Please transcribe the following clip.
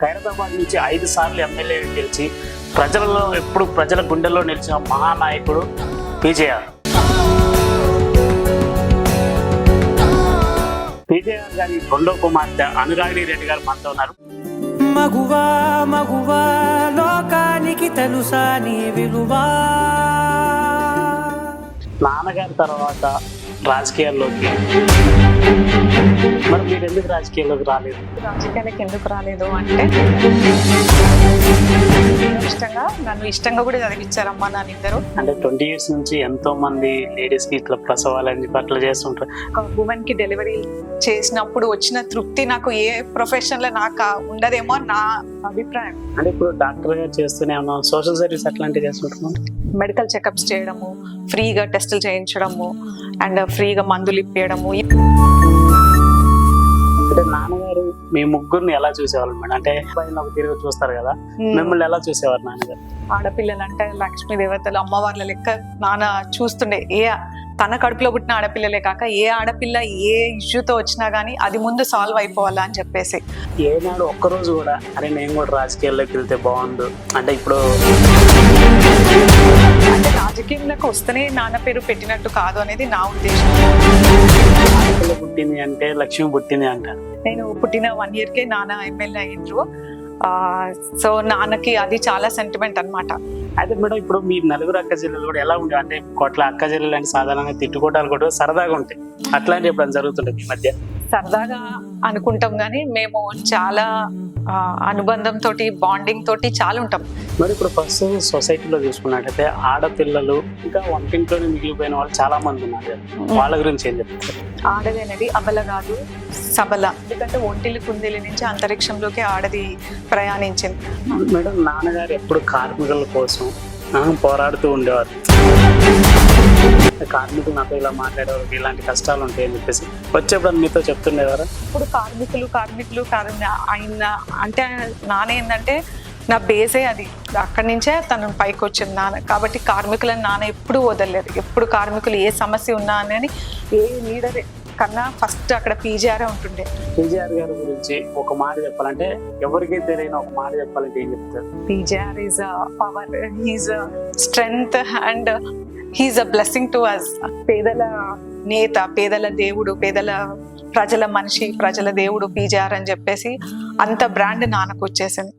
ఖైరతాబాద్ నుంచి ఐదు సార్లు ఎమ్మెల్యే గెలిచి ప్రజలలో ఎప్పుడు ప్రజల గుండెల్లో నిలిచిన మహానాయకుడు పీజేఆర్ పీజేఆర్ గారి రెండో కుమార్తె అనురాగిణి రెడ్డి గారు మనతో ఉన్నారు. మగువా మగువా లోకానికి తెలుసా నీ విలువా. నాన్నగారి తర్వాత రాజకీయాల్లోకి మరి ఎందుకు రాజకీయాల్లోకి రాలేదు? రాజకీయాలకు ఎందుకు రాలేదు అంటే ఇష్టంగా నన్ను ఇష్టంగా కూడా చదివించారమ్మా నాన్న ఇద్దరు. అంటే ట్వంటీ ఇయర్స్ నుంచి ఎంతో మంది లేడీస్కి ఇట్లా ప్రసవాలని చెప్పి అట్లా చేస్తుంటారు. ఒక ఉమెన్కి డెలివరీ చేసినప్పుడు వచ్చిన తృప్తి నాకు ఏ ప్రొఫెషన్లో నాకు ఉండదేమో నా అభిప్రాయం. అంటే ఇప్పుడు డాక్టర్ గారు చేస్తూనే ఉన్నాం సోషల్ సర్వీస్ అట్లాంటివి చేస్తుంటున్నాం మెడికల్ చెకప్స్ చేయడము ఫ్రీగా టెస్టులు చేయించడము అండ్ ఫ్రీగా మందులు ఇప్పించడము అంటే నాన్నగారు మీ ముగ్గురిని ఎలా చూసేవాళ్ళు మేడం? అంటే ఒక తిరిగి చూస్తారు కదా మిమ్మల్ని ఎలా చూసేవారు నాన్నగారు? ఆడపిల్లలు అంటే లక్ష్మీ దేవతలు అమ్మవార్ల లెక్క నాన్న చూస్తుండే. ఏ తన కడుపులో పుట్టిన ఆడపిల్లలే కాక ఏ ఆడపిల్ల ఏ ఇష్యూతో వచ్చినా గానీ అది ముందు సాల్వ్ అయిపోవాలా అని చెప్పేసి. ఏనాడు ఒక్కరోజు కూడా అరే నేను కూడా రాజకీయాల్లోకి వెళ్తే బాగుండు. అంటే ఇప్పుడు అంటే రాజకీయంలోకి వస్తేనే నాన్న పేరు పెట్టినట్టు కాదు అనేది నా ఉద్దేశం. పుట్టింది అంటే లక్ష్మి పుట్టింది అంటారు. నేను పుట్టిన వన్ ఇయర్ కే నాన్న ఎమ్మెల్యే అయ్యిండ్రు. సో నాన్నకి అది చాలా సెంటిమెంట్ అన్నమాట. అయితే మేడం ఇప్పుడు మీ నలుగురు అక్క చెల్లెలు కూడా ఎలా ఉంటాయి? అంటే కొట్ల అక్క చెల్లెలు అంటే సాధారణంగా తిట్టుకోవటాలు కూడా సరదాగా ఉంటాయి. అట్లాంటి ఎప్పుడు జరుగుతుంటుంది ఈ మధ్య? సరదాగా అనుకుంటాం కానీ మేము చాలా అనుబంధం తోటి బాండింగ్ తోటి చాలా ఉంటాం మరి ఇప్పుడు ఫస్ట్ సొసైటీలో చూసుకున్నట్టయితే ఆడపిల్లలు ఇంకా వంటింట్లోనే మిగిలిపోయిన వాళ్ళు చాలా మంది ఉన్నారు. వాళ్ళ గురించి ఏం చెప్తారు? ఆడది అనేది అబల కాదు సబల. ఎందుకంటే ఒంటిలి కుందేలి నుంచి అంతరిక్షంలోకి ఆడది ప్రయాణించింది. మేడం నాన్నగారు ఎప్పుడు కార్మికుల కోసం పోరాడుతూ ఉండేవారు. కార్మికులు నాతో ఇలా మాట్లాడేవారు ఇలాంటి కష్టాలు ఉంటాయని చెప్పేసి వచ్చేప్పుడు మీతో చెప్తుండేవారు? ఇప్పుడు కార్మికులు కార్మికులు కార్మి ఆయన అంటే నాన్న ఏంటంటే నా బేసే అది. అక్కడి నుంచే తను పైకి వచ్చింది నాన్న. కాబట్టి కార్మికులను నాన్న ఎప్పుడు వదలలేదు. ఎప్పుడు కార్మికులు ఏ సమస్య ఉన్నా అని ఏ లీడర్ కన్నా ఫస్ట్ అక్కడ పీజీఆరే ఉంటుండే. కేజీఆర్ గారి గురించి ఒక మాట చెప్పాలంటే ఎవరికి తెలియని ఒక మాట చెప్పాలంటే ఏం చెప్తారు? PGR is power he's strength and he's a blessing to us పేదల నేత పేదల దేవుడు పేదల ప్రజల మనిషి ప్రజల దేవుడు పీజీఆర్ అని చెప్పేసి అంత బ్రాండ్ నాన్నకు వచ్చేసింది.